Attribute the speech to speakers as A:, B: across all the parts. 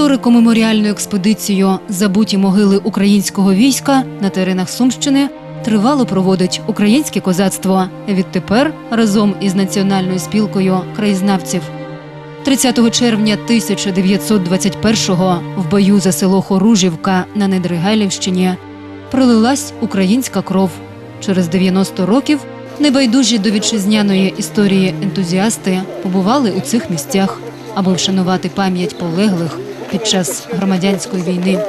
A: Історико-меморіальну експедицію Забуті могили українського війська на теренах Сумщини тривало проводить українське козацтво. Відтепер разом із національною спілкою краєзнавців. 30 червня 1921-го в бою за село Хоружівка на Недригайлівщині пролилась українська кров. Через 90 років небайдужі до вітчизняної історії ентузіасти побували у цих місцях, аби вшанувати пам'ять полеглих під час громадянської війни.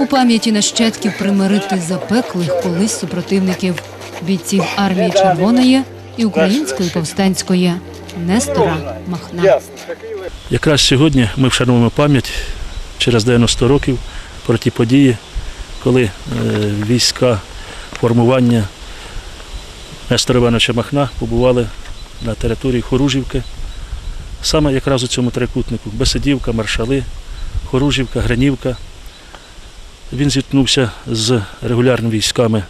A: У пам'яті нащадків примирити запеклих колись супротивників, бійців армії Червоної і української повстанської Нестора Махна.
B: Якраз сьогодні ми вшануємо пам'ять через 90 років про ті події, коли е, війська формування Нестора Івановича Махна побували на території Хоружівки. Саме якраз у цьому трикутнику Бесидівка, Маршали, Хоружівка, Гранівка. Він зіткнувся з регулярними військами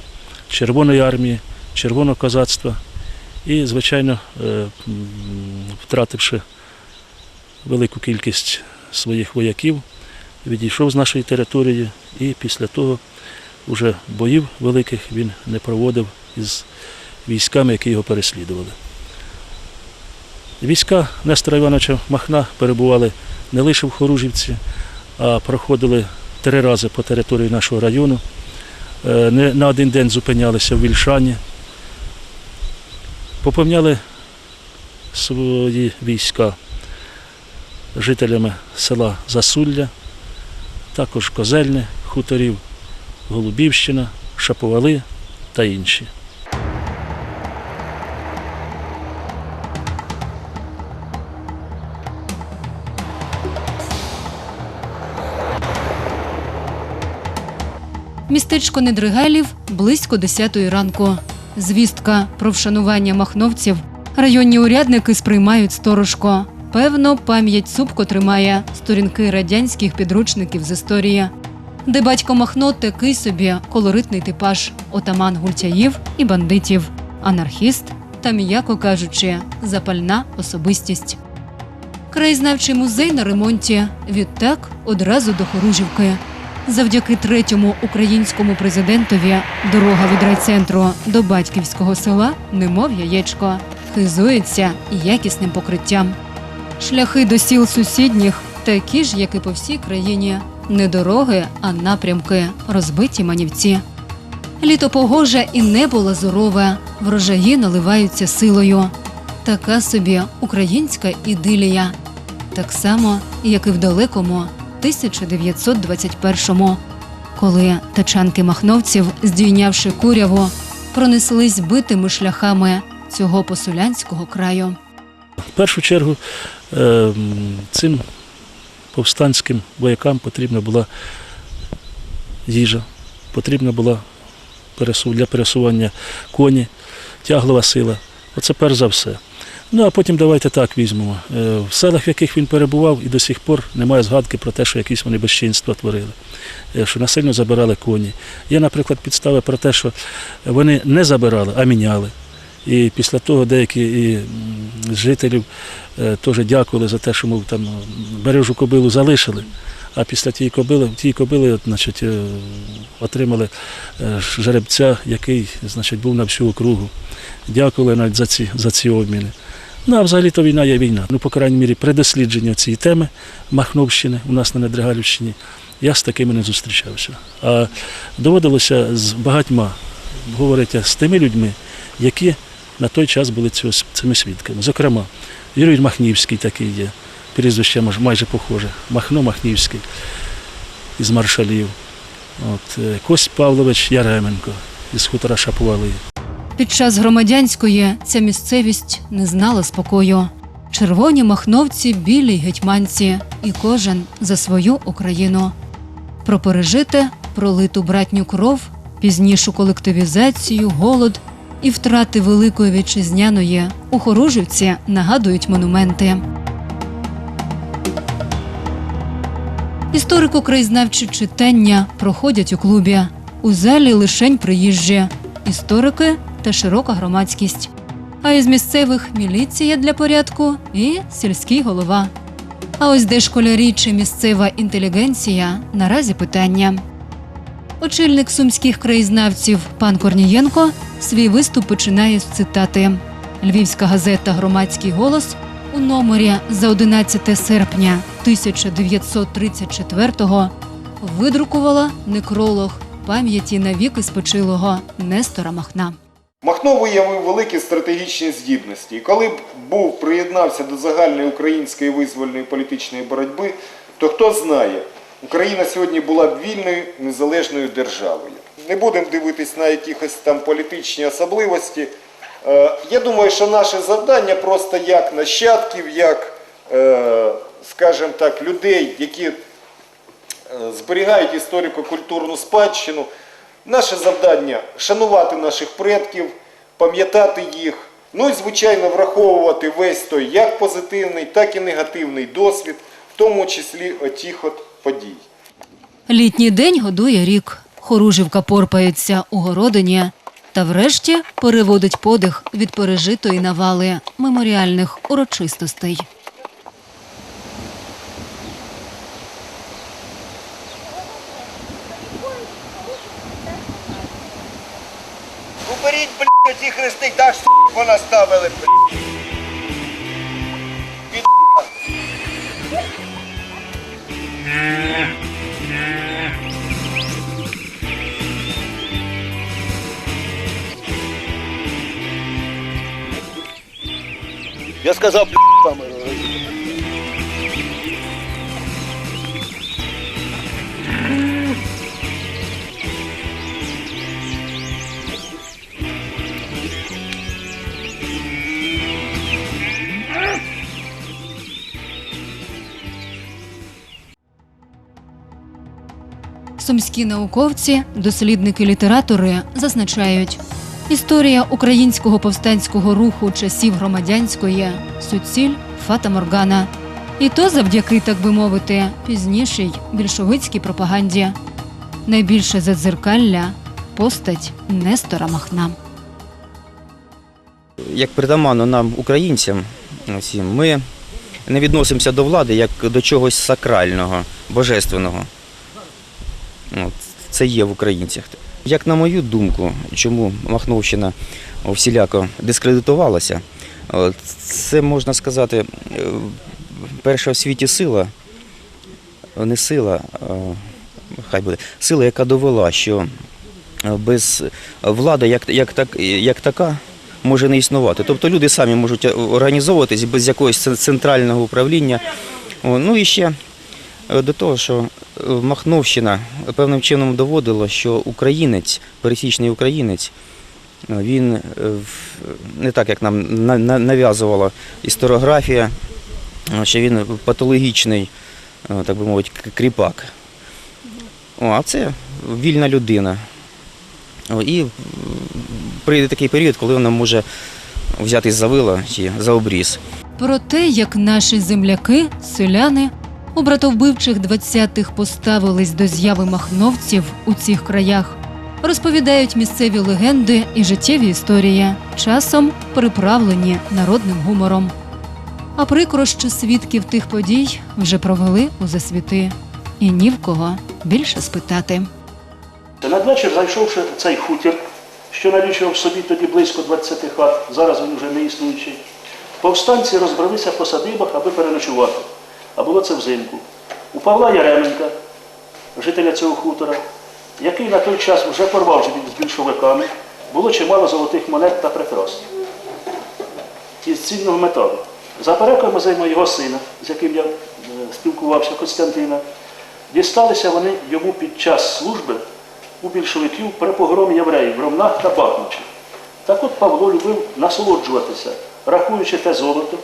B: Червоної армії, Червоного козацтва і, звичайно, е, втративши велику кількість своїх вояків, відійшов з нашої території і після того вже боїв великих він не проводив із військами, які його переслідували. Війська Нестора Івановича Махна перебували не лише в Хоружівці, а проходили три рази по території нашого району. Е, Не на один день зупинялися в Вільшані, поповняли свої війська жителями села Засулля, також Козельне, хуторів Голубівщина, Шаповали та інші.
A: Містечко Недригайлів близько 10 ранку. Звістка про вшанування махновців районні урядники сприймають сторожко. Певно, пам'ять цупко тримає сторінки радянських підручників з історії, де батько Махно такий собі колоритний типаж отаман гультяїв і бандитів, анархіст та, м'яко кажучи, запальна особистість. Краєзнавчий музей на ремонті відтак одразу до Хоружівки. Завдяки третьому українському президентові дорога від райцентру до батьківського села, немов яєчко, хизується якісним покриттям. Шляхи до сіл сусідніх такі ж, як і по всій країні, не дороги, а напрямки, розбиті манівці. Літо погоже і небо лазурове, врожаї наливаються силою. Така собі українська ідилія. Так само, як і в далекому 1921-му, коли тачанки махновців, здійнявши куряву, пронеслись битими шляхами цього посулянського краю.
B: В першу чергу е, цим повстанським воякам потрібна була їжа, потрібна була для пересування коні, тяглова сила. Оце перш за все. Ну а потім давайте так візьмемо. Е, В селах, в яких він перебував, і до сих пор немає згадки про те, що якісь вони безчинства творили, е, що насильно забирали коні. Є, наприклад, підстави про те, що вони не забирали, а міняли. І після того деякі і жителів е, теж дякували за те, що мов, там бережу кобилу залишили. А після тієї кобили, тієї кобили значить, отримали жеребця, який значить, був на всю округу. Дякували навіть за ці, за ці обміни. Ну, а взагалі-то війна є війна. Ну, по крайній мірі, при дослідженні цієї теми Махновщини у нас на Недригалівщині, я з такими не зустрічався. А доводилося з багатьма говорити з тими людьми, які на той час були цими свідками. Зокрема, Юрій Махнівський такий є, прізвище майже похоже, Махно Махнівський із маршалів. От, е, Кость Павлович Яременко із хутора Шаповали.
A: Під час громадянської ця місцевість не знала спокою. Червоні махновці, білі й гетьманці, і кожен за свою Україну. Про пережите, пролиту братню кров, пізнішу колективізацію, голод і втрати великої вітчизняної у Хоружівці нагадують монументи. Історико-краєзнавчі читання проходять у клубі. У залі лишень приїжджі, історики та широка громадськість. А із місцевих міліція для порядку і сільський голова. А ось де школярі чи місцева інтелігенція наразі питання. Очільник сумських краєзнавців пан Корнієнко свій виступ починає з цитати. Львівська газета Громадський голос у номері за 11 серпня 1934-го видрукувала некролог пам'яті навіки спочилого Нестора Махна.
C: Махно виявив великі стратегічні здібності, і коли б був приєднався до загальної української визвольної політичної боротьби, то хто знає, Україна сьогодні була б вільною незалежною державою. Не будемо дивитись на якихось там політичні особливості. Е, Я думаю, що наше завдання просто як нащадків, як, е, скажімо так, людей, які е, зберігають історико-культурну спадщину. Наше завдання шанувати наших предків, пам'ятати їх, ну і звичайно враховувати весь той як позитивний, так і негативний досвід, в тому числі отіх от подій.
A: Літній день годує рік. Хоружівка порпається у городині та врешті переводить подих від пережитої навали меморіальних урочистостей.
D: Блядь, так що понаставили. Під... Я сказав, блядь, камеру.
A: Сумські науковці, дослідники літератори зазначають, історія українського повстанського руху часів громадянської суціль Фата Моргана. І то завдяки, так би мовити, пізнішій більшовицькій пропаганді. Найбільше задзеркалля постать Нестора Махна.
E: як притаманно нам, українцям, всім, ми не відносимося до влади як до чогось сакрального, божественного. Це є в українцях. Як на мою думку, чому Махновщина всіляко дискредитувалася, це можна сказати, е, перша в світі сила, не сила, хай буде, сила, яка довела, що е, без влади як, як, так, як така може не існувати. Тобто люди самі можуть організовуватись без якогось центрального управління. Ну і ще е, до того, що е, Махновщина певним чином доводила, що українець, пересічний українець, е, він е, не так, як нам на- на- нав'язувала історіографія, е, що він патологічний, е, так би мовити, кріпак. О, а це вільна людина. І прийде такий період, коли вона може взятись за вила чи за обріз.
A: Про те, як наші земляки, селяни, у братовбивчих 20-х поставились до зяви махновців у цих краях, розповідають місцеві легенди і життєві історії, часом приправлені народним гумором. А прикро, що свідків тих подій вже провели у засвіти, і ні в кого більше спитати.
F: Надвечір, зайшовши цей хутір, що налічував собі тоді близько 20 хат, зараз він вже не існуючий, повстанці розбралися по садибах, аби переночувати. А було це взимку. У Павла Яременка, жителя цього хутора, який на той час вже порвав з більшовиками, було чимало золотих монет та прикрас із цінного металу. За переказами його сина, з яким я е, спілкувався, Костянтина, дісталися вони йому під час служби у більшовиків при погромі євреїв Ромнах та Бахмучі. Так от Павло любив насолоджуватися, рахуючи те золото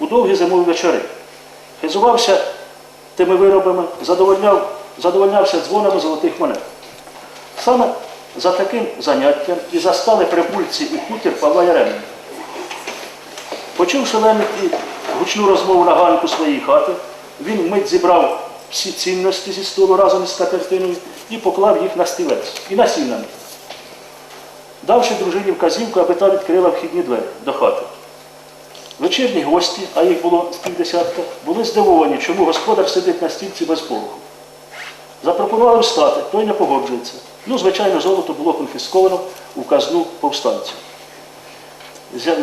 F: у довгі зимові вечори. Хизувався тими виробами, задовольняв, задовольнявся дзвонами золотих монет. Саме за таким заняттям і застали прибульці у хутір Павла Яременка. Почувши Леміт гучну розмову на ганку своєї хати, він вмить зібрав всі цінності зі столу разом із скатертиною і поклав їх на стілець і на них. Давши дружині вказівку, аби та відкрила вхідні двері до хати. Вечірні гості, а їх було з півдесятка, були здивовані, чому господар сидить на стільці без пороху. Запропонували встати, той не погоджується. Ну, звичайно, золото було конфісковано у казну повстанців,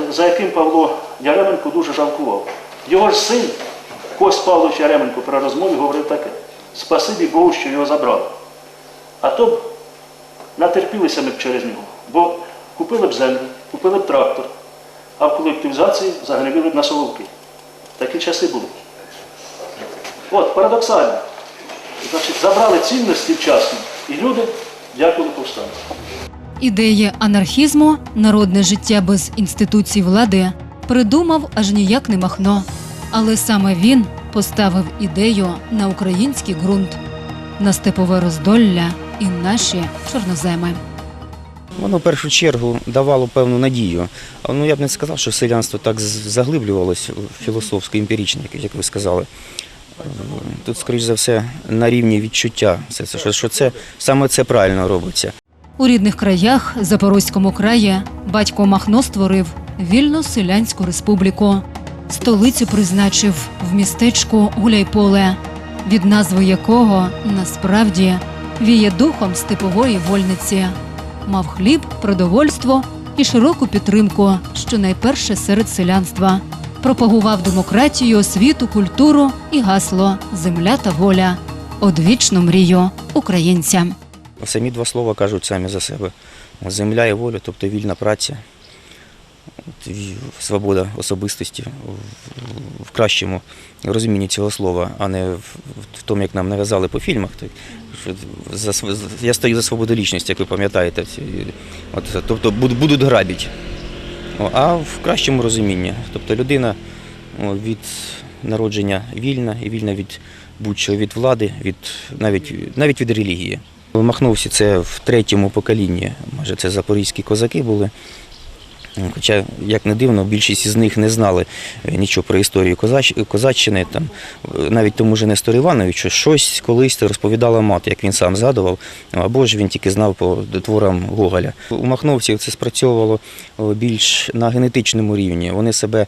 F: за яким Павло Яременко дуже жалкував. Його ж син, Кость Павлович Яременко, при розмові говорив таке: спасибі Богу, що його забрали. А то б натерпілися ми б через нього, бо купили б землю, купили б трактор, а в колективізації загребіли на соловки. Такі часи були. От, парадоксально. Значить, забрали цінності вчасно, і люди дякували повстанцям.
A: Ідеї анархізму, народне життя без інституцій влади придумав аж ніяк не Махно. Але саме він поставив ідею на український ґрунт, на степове роздолля і наші чорноземи.
E: Воно в першу чергу давало певну надію. Ну я б не сказав, що селянство так заглиблювалось філософсько емпіричне, як- ви сказали. Е, Тут, скоріш за все, на рівні відчуття, що це саме це правильно робиться.
A: У рідних краях Запорозькому краї батько Махно створив вільну селянську республіку. Столицю призначив в містечку Гуляйполе, від назви якого насправді віє духом степової вольниці. Мав хліб, продовольство і широку підтримку, що найперше серед селянства. Пропагував демократію, освіту, культуру і гасло Земля та воля. Одвічну мрію українцям.
E: Самі два слова кажуть самі за себе. Земля і воля, тобто вільна праця, свобода особистості в- в кращому розумінні цього слова, а не в, в тому, як нам нав'язали по фільмах. Я стою за свободу лічності, як ви пам'ятаєте. Тобто будуть грабити. А в кращому розумінні. Тобто людина від народження вільна і вільна від будь-чого від влади, від навіть навіть від релігії. Махновці це в третьому поколінні, майже це запорізькі козаки були. Хоча, як не дивно, більшість із них не знали е, нічого про історію Козач- Козаччини. Там, е, навіть тому ж Нестору Івановичу щось колись розповідала мати, як він сам згадував, або ж він тільки знав по творам Гоголя. У махновців це спрацьовувало більш на генетичному рівні. Вони себе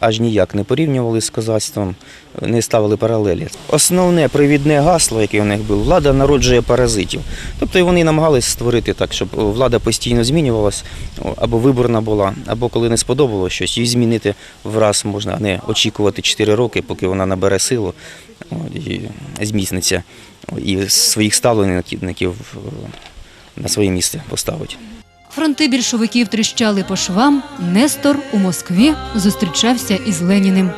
E: аж ніяк не порівнювали з козацтвом, не ставили паралелі. Основне привідне гасло, яке у них було, влада народжує паразитів. Тобто вони намагались створити так, щоб влада постійно змінювалась, о, або виборна була, або коли не сподобалося щось, її змінити враз можна, а не очікувати 4 роки, поки вона набере силу і зміцниться, і своїх ставленників на своє місце поставить.
A: Фронти більшовиків тріщали по швам. Нестор у Москві зустрічався із Леніним.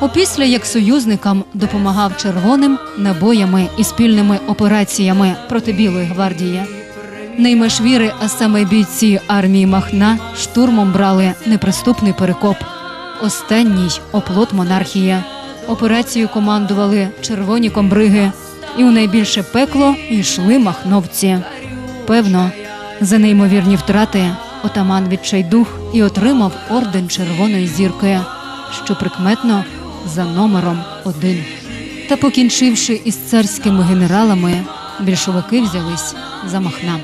A: Опісля як союзникам допомагав червоним набоями і спільними операціями проти Білої гвардії. Неймашвіри, а саме бійці армії Махна, штурмом брали неприступний перекоп. Останній оплот монархії. Операцію командували червоні комбриги, і у найбільше пекло йшли махновці. Певно, за неймовірні втрати отаман відчайдух і отримав орден Червоної зірки, що прикметно за номером один. Та покінчивши із царськими генералами, більшовики взялись за Махна.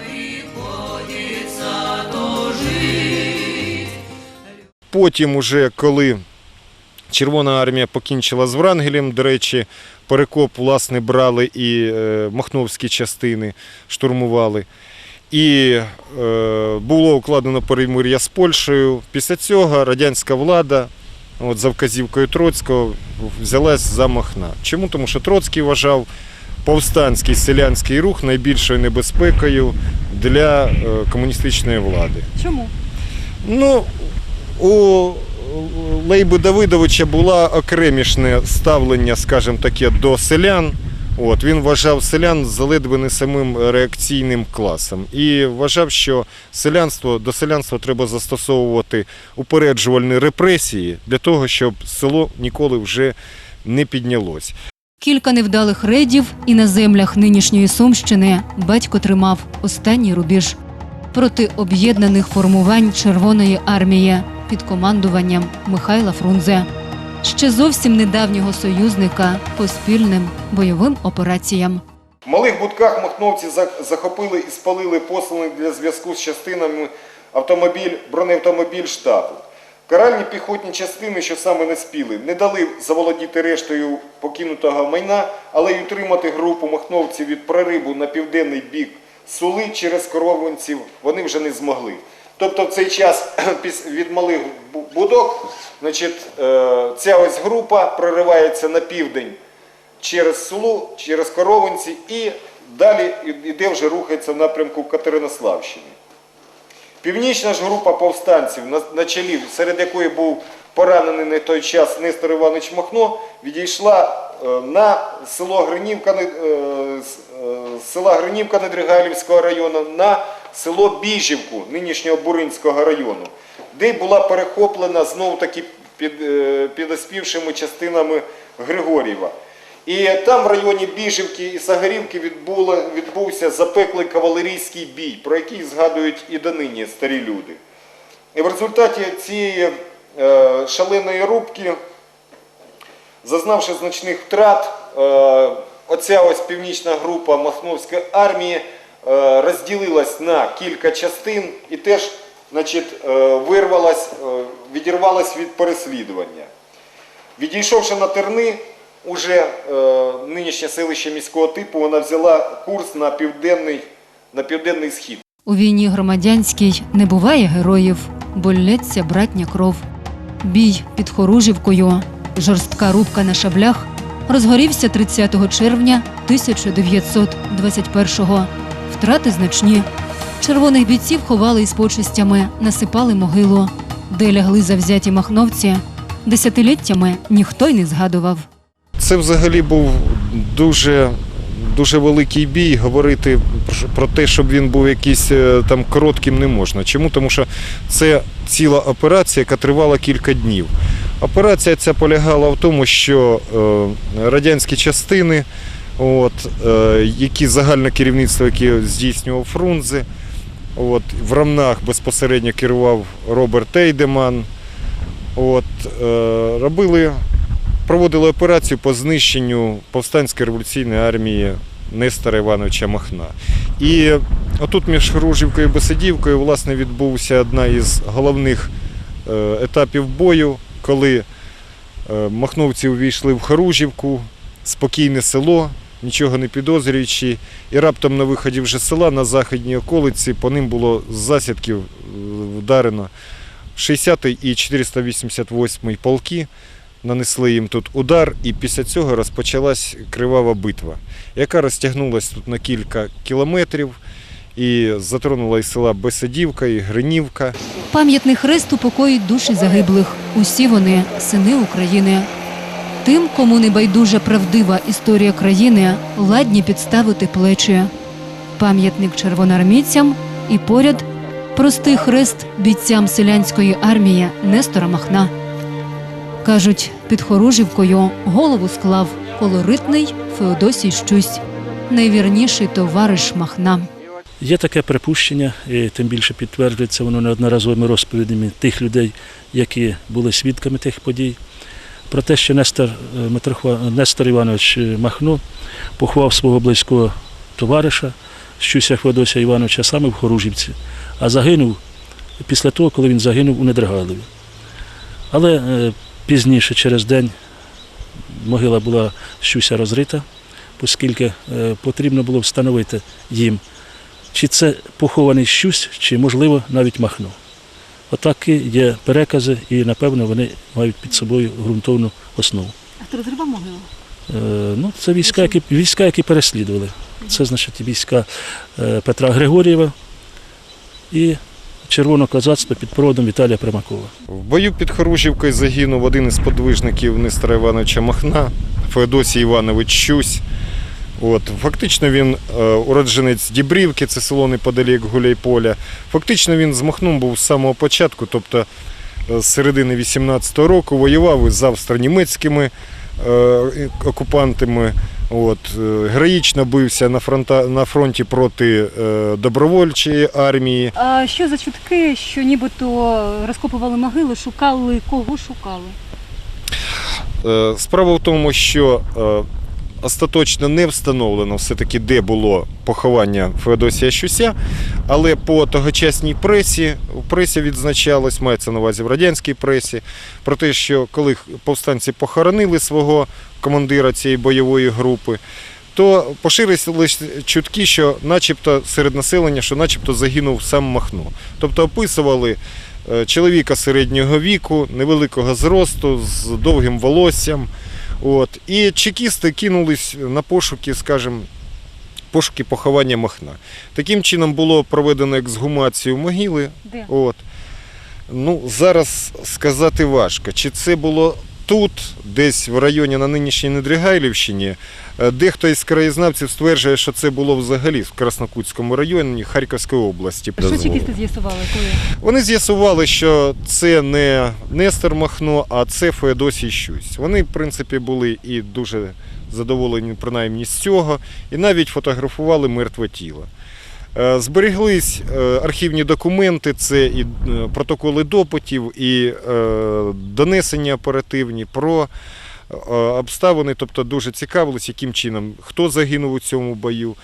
C: Потім, уже коли Червона армія покінчила з Врангелем, до речі, перекоп власне брали і е, махновські частини штурмували. І е, було укладено перемир'я з Польщею. Після цього радянська влада, от, за вказівкою Троцького, взялась за Махна. Чому? Тому що Троцький вважав повстанський селянський рух найбільшою небезпекою для е, комуністичної влади.
A: Чому?
C: Ну, у Лейби Давидовича була окремішне ставлення, скажімо таке, до селян. От, він вважав селян заледве не самим реакційним класом. І вважав, що селянство, до селянства треба застосовувати упереджувальні репресії для того, щоб село ніколи вже не піднялось.
A: Кілька невдалих рейдів і на землях нинішньої Сумщини батько тримав останній рубіж проти об'єднаних формувань Червоної армії під командуванням Михайла Фрунзе, ще зовсім недавнього союзника по спільним бойовим операціям.
C: В малих будках махновці захопили і спалили посланий для зв'язку з частинами автомобіль, бронеавтомобіль штабу. Каральні піхотні частини, що саме не спіли, не дали заволодіти рештою покинутого майна, але й утримати групу махновців від прориву на південний бік Сули через коровинців вони вже не змогли. Тобто в цей час від малих будок значить, е, ця ось група проривається на південь через Сулу, через Коровинці і далі йде вже рухається в напрямку Катеринославщини. Північна ж група повстанців, на, чолі, серед якої був поранений на той час Нестор Іванович Махно, відійшла е, на село Гринівка, е, села Гринівка Недригайлівського району на село Біжівку нинішнього Буринського району, де була перехоплена знов таки під, е, підоспівшими частинами Григорієва. І там в районі Біжівки і Сагарівки відбувся запеклий кавалерійський бій, про який згадують і донині старі люди. І в результаті цієї е, шаленої рубки, зазнавши значних втрат, е, оця ось північна група Махновської армії розділилась на кілька частин і теж значить, е, е, відірвалась від переслідування. Відійшовши на терни, уже е, нинішнє селище міського типу, вона взяла курс на південний схід.
A: У війні громадянській не буває героїв, бо лється братня кров. Бій під Хоружівкою, жорстка рубка на шаблях розгорівся 30 червня 1921-го. Втрати значні. Червоних бійців ховали із почестями, насипали могилу. Де лягли завзяті махновці, десятиліттями ніхто й не згадував.
G: Це взагалі був дуже, дуже великий бій. Говорити про- про те, щоб він був якийсь е, там коротким, не можна. Чому? Тому що це ціла операція, яка тривала кілька днів. Операція ця полягала в тому, що е, радянські частини, от, е, які загальне керівництво, яке здійснював Фрунзе, от, в Рамнах безпосередньо керував Роберт Ейдеман. От, е, робили проводили операцію по знищенню повстанської революційної армії Нестора Івановича Махна. І отут між Хружівкою і Бесидівкою власне відбувся одна із головних е, етапів бою, коли махновці увійшли в Харужівку, спокійне село, нічого не підозрюючи, і раптом на виході вже села на західній околиці по ним було з засідків е, вдарено 60-й і 488-й полки нанесли їм тут удар, і після цього розпочалась кривава битва, яка розтягнулася тут на кілька кілометрів і затронула і села Бесидівка, і Гринівка.
A: Пам'ятний хрест упокоїть душі загиблих. Усі вони сини України. Тим, кому не байдужа правдива історія країни, ладні підставити плечі. Пам'ятник червоноармійцям і поряд простий хрест бійцям селянської армії Нестора Махна. Кажуть, під Хоружівкою голову склав колоритний Феодосій Щусь, найвірніший товариш Махна.
B: Є таке припущення, і тим більше підтверджується воно неодноразовими розповідями тих людей, які були свідками тих подій, про те, що Нестор, е, Нестор Іванович Махно поховав свого близького товариша Щуся Феодосія Івановича саме в Хоружівці, а загинув після того, коли він загинув у Недригайлові. Але е, пізніше, через день, могила була Щуся розрита, оскільки е, потрібно було встановити їм, чи це похований щусь, чи, можливо, навіть махно. Отакі є перекази, і, напевно, вони мають під собою ґрунтовну основу.
A: А хто розривав могилу?
B: Е, ну, це війська, які, війська, які переслідували. Це, значить, війська е, Петра Григорієва і Червоного козацтва під проводом Віталія Примакова.
G: В бою під Хоружівкою загинув один із подвижників Нестора Івановича Махна, Феодосій Іванович Щусь. От, фактично він е, уродженець Дібрівки, це село неподалік Гуляйполя. Фактично він з Махном був з самого початку, тобто е, з середини 18-го року воював із австро-німецькими е, окупантами. От, е, героїчно бився на, фронта, на фронті проти е, добровольчої армії.
H: А що за чутки, що нібито розкопували могили, шукали кого шукали?
G: Е, Справа в тому, що е,
C: остаточно не встановлено все-таки, де було поховання Феодосія Щуся, але по тогочасній пресі, в пресі відзначалось, мається на увазі в радянській пресі, про те, що коли повстанці похоронили свого командира цієї бойової групи, то поширились чутки, що начебто серед населення, що начебто загинув сам Махно. Тобто описували е, чоловіка середнього віку, невеликого зросту, з довгим волоссям. От. І чекісти кинулись на пошуки, скажімо, пошуки поховання Махна. Таким чином було проведено ексгумацію могили.
I: Де?
C: От. Ну, зараз сказати важко, чи це було тут, десь в районі на нинішній Недригайлівщині. Е, Дехто із краєзнавців стверджує, що це було взагалі в Краснокутському районі Харківської області.
I: Що чекісти з'ясували, коли?
C: Вони з'ясували, що це не Нестор Махно, а це Феодосій Щусь. Вони, в принципі, були і дуже задоволені принаймні з цього, і навіть фотографували мертве тіло. Е, Збереглись е, архівні документи, це і е, протоколи допитів, і донесення оперативні про обставини, тобто дуже цікавились, яким чином, хто загинув у цьому бою,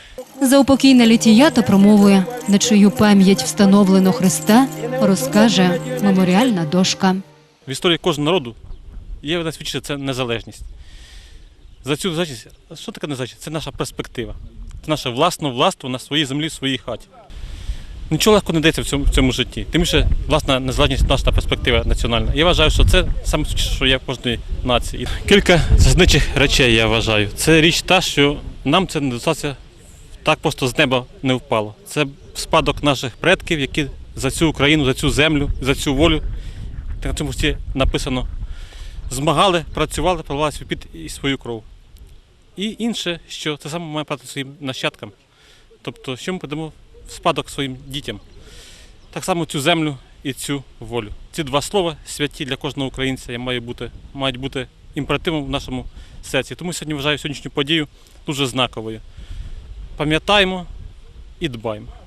A: Заупокійна літія та промовує, на чию пам'ять встановлено Христа, розкаже меморіальна дошка.
J: В історії кожного народу є одна свідчення це незалежність. За цю незалежність, що таке незалежність? Це наша перспектива. Це наше власне властво на своїй землі, в своїй хаті. Нічого легко не дається в цьому, в цьому житті. Тим більше власна незалежність, наша перспектива національна. Я вважаю, що це саме що є в кожної нації. Кілька зазничих речей я вважаю. Це річ та, що нам це не достатньо так просто з неба не впало. Це спадок наших предків, які за цю Україну, за цю землю, за цю волю, на цьому всі написано, змагали, працювали, проливали свій піт і свою кров. І інше, що це саме має прати своїм нащадкам. Тобто, що ми подамо в спадок своїм дітям. Так само цю землю і цю волю. Ці два слова святі для кожного українця мають бути, мають бути імперативом в нашому серці. Тому сьогодні вважаю сьогоднішню подію дуже знаковою. Пам'ятаємо і дбаємо.